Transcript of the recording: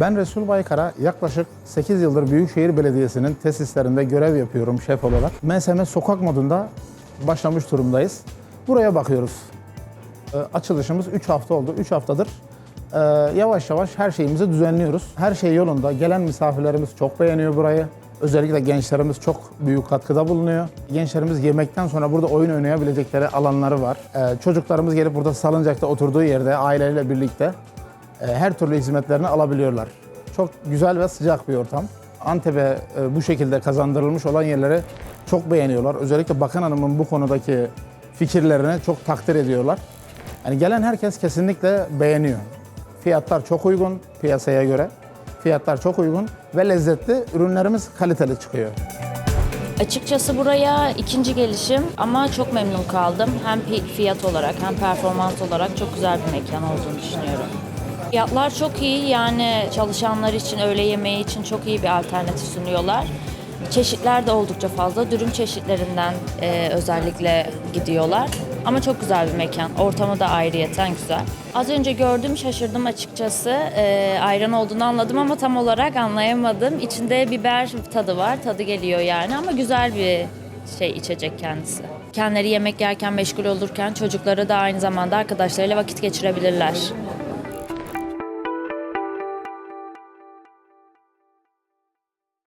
Ben Resul Baykara yaklaşık 8 yıldır Büyükşehir Belediyesi'nin tesislerinde görev yapıyorum şef olarak. MSM sokak modunda başlamış durumdayız. Buraya bakıyoruz. Ee, açılışımız 3 hafta oldu. 3 haftadır e, yavaş yavaş her şeyimizi düzenliyoruz. Her şey yolunda. Gelen misafirlerimiz çok beğeniyor burayı. Özellikle gençlerimiz çok büyük katkıda bulunuyor. Gençlerimiz yemekten sonra burada oyun oynayabilecekleri alanları var. Ee, çocuklarımız gelip burada salıncakta oturduğu yerde aileyle birlikte e, her türlü hizmetlerini alabiliyorlar. Çok güzel ve sıcak bir ortam. Antep'e e, bu şekilde kazandırılmış olan yerleri çok beğeniyorlar. Özellikle Bakan Hanım'ın bu konudaki fikirlerini çok takdir ediyorlar. Yani gelen herkes kesinlikle beğeniyor. Fiyatlar çok uygun piyasaya göre. Fiyatlar çok uygun ve lezzetli. Ürünlerimiz kaliteli çıkıyor. Açıkçası buraya ikinci gelişim ama çok memnun kaldım. Hem fiyat olarak hem performans olarak çok güzel bir mekan olduğunu düşünüyorum. Fiyatlar çok iyi yani çalışanlar için öğle yemeği için çok iyi bir alternatif sunuyorlar. Çeşitler de oldukça fazla. Dürüm çeşitlerinden e, özellikle gidiyorlar. Ama çok güzel bir mekan. Ortamı da ayrıyeten güzel. Az önce gördüm şaşırdım açıkçası. E, ayran olduğunu anladım ama tam olarak anlayamadım. İçinde biber tadı var. Tadı geliyor yani ama güzel bir şey içecek kendisi. Kendileri yemek yerken meşgul olurken çocukları da aynı zamanda arkadaşlarıyla vakit geçirebilirler.